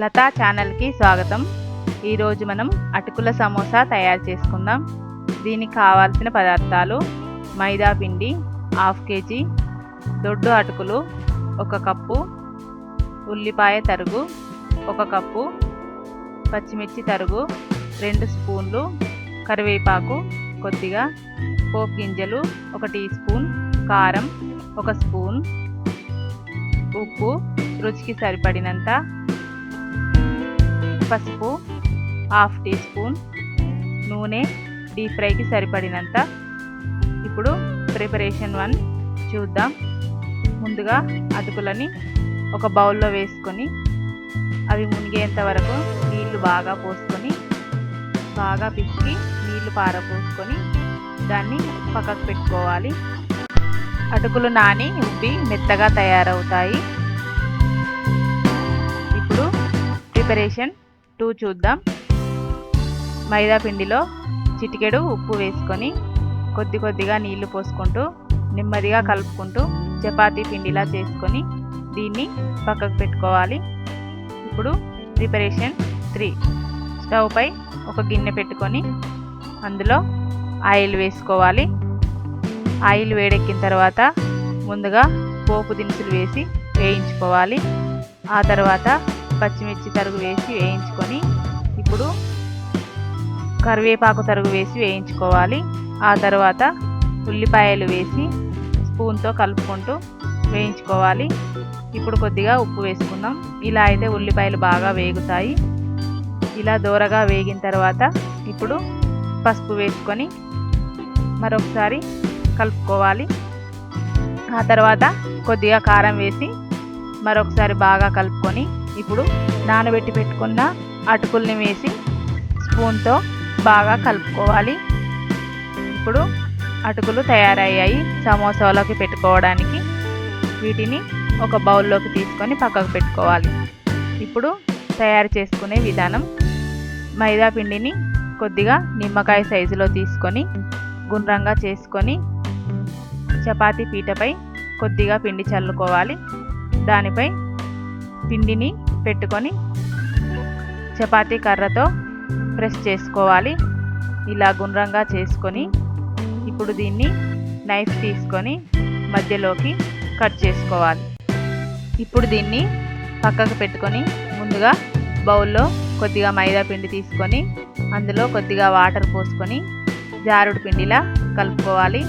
లతా ఛానల్కి స్వాగతం. ఈరోజు మనం అటుకుల సమోసా తయారు చేసుకుందాం. దీనికి కావాల్సిన పదార్థాలు మైదా పిండి హాఫ్ కేజీ దొడ్డు అటుకులు ఒక కప్పు ఉల్లిపాయ తరుగు ఒక కప్పు పచ్చిమిర్చి తరుగు రెండు స్పూన్లు కరివేపాకు కొద్దిగా పోపు గింజలు ఒక టీ స్పూన్ కారం ఒక స్పూన్ ఉప్పు రుచికి సరిపడినంత పసుపు హాఫ్ టీ స్పూన్ నూనె డీప్ ఫ్రైకి సరిపడినంత. ఇప్పుడు ప్రిపరేషన్ వన్ చూద్దాం. ముందుగా అటుకులని ఒక బౌల్లో వేసుకొని అవి మునిగేంత వరకు నీళ్ళు బాగా పోసుకొని బాగా పిసికి నీళ్ళు పారపోసుకొని దాన్ని పక్కకు పెట్టుకోవాలి. అటుకులు నాని ఉబ్బి మెత్తగా తయారవుతాయి. ఇప్పుడు ప్రిపరేషన్ టూ చూద్దాం. మైదా పిండిలో చిటికెడు ఉప్పు వేసుకొని కొద్ది కొద్దిగా నీళ్ళు పోసుకుంటూ నెమ్మదిగా కలుపుకుంటూ చపాతీ పిండిలా చేసుకొని దీన్ని పక్కకు పెట్టుకోవాలి. ఇప్పుడు ప్రిపరేషన్ త్రీ. స్టవ్ పై ఒక గిన్నె పెట్టుకొని అందులో ఆయిల్ వేసుకోవాలి. ఆయిల్ వేడెక్కిన తర్వాత ముందుగా పోపు దినుసులు వేసి వేయించుకోవాలి. ఆ తర్వాత పచ్చిమిర్చి తరుగు వేసి వేయించుకొని ఇప్పుడు కరివేపాకు తరుగు వేసి వేయించుకోవాలి. ఆ తర్వాత ఉల్లిపాయలు వేసి స్పూన్తో కలుపుకుంటూ వేయించుకోవాలి. ఇప్పుడు కొద్దిగా ఉప్పు వేసుకుందాం. ఇలా అయితే ఉల్లిపాయలు బాగా వేగుతాయి. ఇలా దూరగా వేగిన తర్వాత ఇప్పుడు పసుపు వేసుకొని మరొకసారి కలుపుకోవాలి. ఆ తర్వాత కొద్దిగా కారం వేసి మరొకసారి బాగా కలుపుకొని ఇప్పుడు నానబెట్టి పెట్టుకున్న అటుకుల్ని వేసి స్పూన్తో బాగా కలుపుకోవాలి. ఇప్పుడు అటుకులు తయారయ్యాయి సమోసాలోకి పెట్టుకోవడానికి. వీటిని ఒక బౌల్లోకి తీసుకొని పక్కకు పెట్టుకోవాలి. ఇప్పుడు తయారు చేసుకునే విధానం. మైదా పిండిని కొద్దిగా నిమ్మకాయ సైజులో తీసుకొని గుండ్రంగా చేసుకొని చపాతీ పీటపై కొద్దిగా పిండి చల్లుకోవాలి. దానిపై పిండిని పెట్టుకొని చపాతీ కర్రతో ప్రెస్ చేసుకోవాలి. ఇలా గుండ్రంగా చేసుకొని ఇప్పుడు దీన్ని నైఫ్ తీసుకొని మధ్యలోకి కట్ చేసుకోవాలి. ఇప్పుడు దీన్ని పక్కకు పెట్టుకొని ముందుగా బౌల్లో కొద్దిగా మైదా పిండి తీసుకొని అందులో కొద్దిగా వాటర్ పోసుకొని జారుడు పిండిలా కలుపుకోవాలి.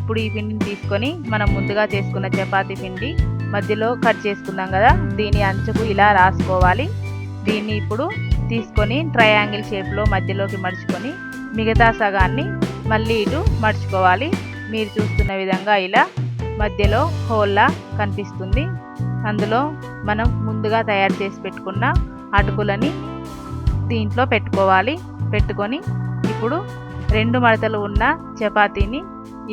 ఇప్పుడు ఈ పిండిని తీసుకొని మనం ముందుగా చేసుకున్న చపాతీ పిండి మధ్యలో కట్ చేసుకున్నాం కదా దీని అంచుకు ఇలా రాసుకోవాలి. దీన్ని ఇప్పుడు తీసుకొని ట్రయాంగిల్ షేప్లో మధ్యలోకి మడుచుకొని మిగతా సగాన్ని మళ్ళీ ఇటు మడుచుకోవాలి. మీరు చూస్తున్న విధంగా ఇలా మధ్యలో హోల్లా కనిపిస్తుంది. అందులో మనం ముందుగా తయారు చేసి పెట్టుకున్న అటుకులని దీంట్లో పెట్టుకోవాలి. పెట్టుకొని ఇప్పుడు రెండు మడతలు ఉన్న చపాతీని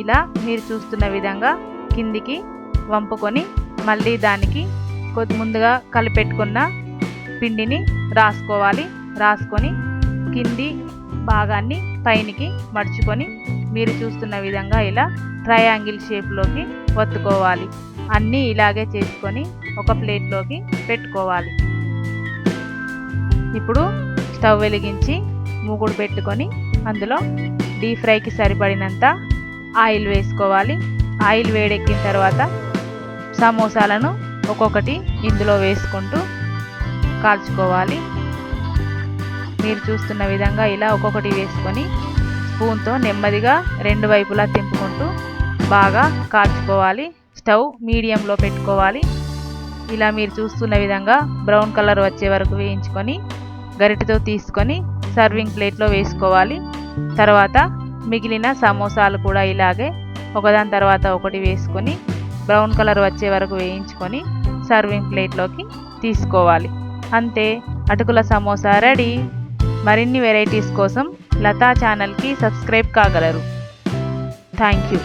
ఇలా మీరు చూస్తున్న విధంగా కిందికి వంపుకొని మళ్ళీ దానికి కొద్ది ముందుగా కలిపెట్టుకున్న పిండిని రాసుకోవాలి. రాసుకొని కింది భాగాన్ని పైనికి మడుచుకొని మీరు చూస్తున్న విధంగా ఇలా ట్రయాంగిల్ షేప్లోకి ఒత్తుకోవాలి. అన్నీ ఇలాగే చేసుకొని ఒక ప్లేట్లోకి పెట్టుకోవాలి. ఇప్పుడు స్టవ్ వెలిగించి మూగుడు పెట్టుకొని అందులో డీప్ ఫ్రైకి సరిపడినంత ఆయిల్ వేసుకోవాలి. ఆయిల్ వేడెక్కిన తర్వాత సమోసాలను ఒక్కొక్కటి ఇందులో వేసుకుంటూ కాల్చుకోవాలి. మీరు చూస్తున్న విధంగా ఇలా ఒక్కొక్కటి వేసుకొని స్పూన్తో నెమ్మదిగా రెండు వైపులా తింపుకుంటూ బాగా కాల్చుకోవాలి. స్టవ్ మీడియంలో పెట్టుకోవాలి. ఇలా మీరు చూస్తున్న విధంగా బ్రౌన్ కలర్ వచ్చే వరకు వేయించుకొని గరిటతో తీసుకొని సర్వింగ్ ప్లేట్లో వేసుకోవాలి. తర్వాత మిగిలిన సమోసాలు కూడా ఇలాగే ఒకదాని తర్వాత ఒకటి వేసుకొని బ్రౌన్ కలర్ వచ్చే వరకు వేయించుకొని సర్వింగ్ ప్లేట్లోకి తీసుకోవాలి. అంతే అటుకుల సమోసా రెడీ. మరిన్ని వెరైటీస్ కోసం లతా ఛానల్కి సబ్స్క్రైబ్ కాగలరు. Thank you.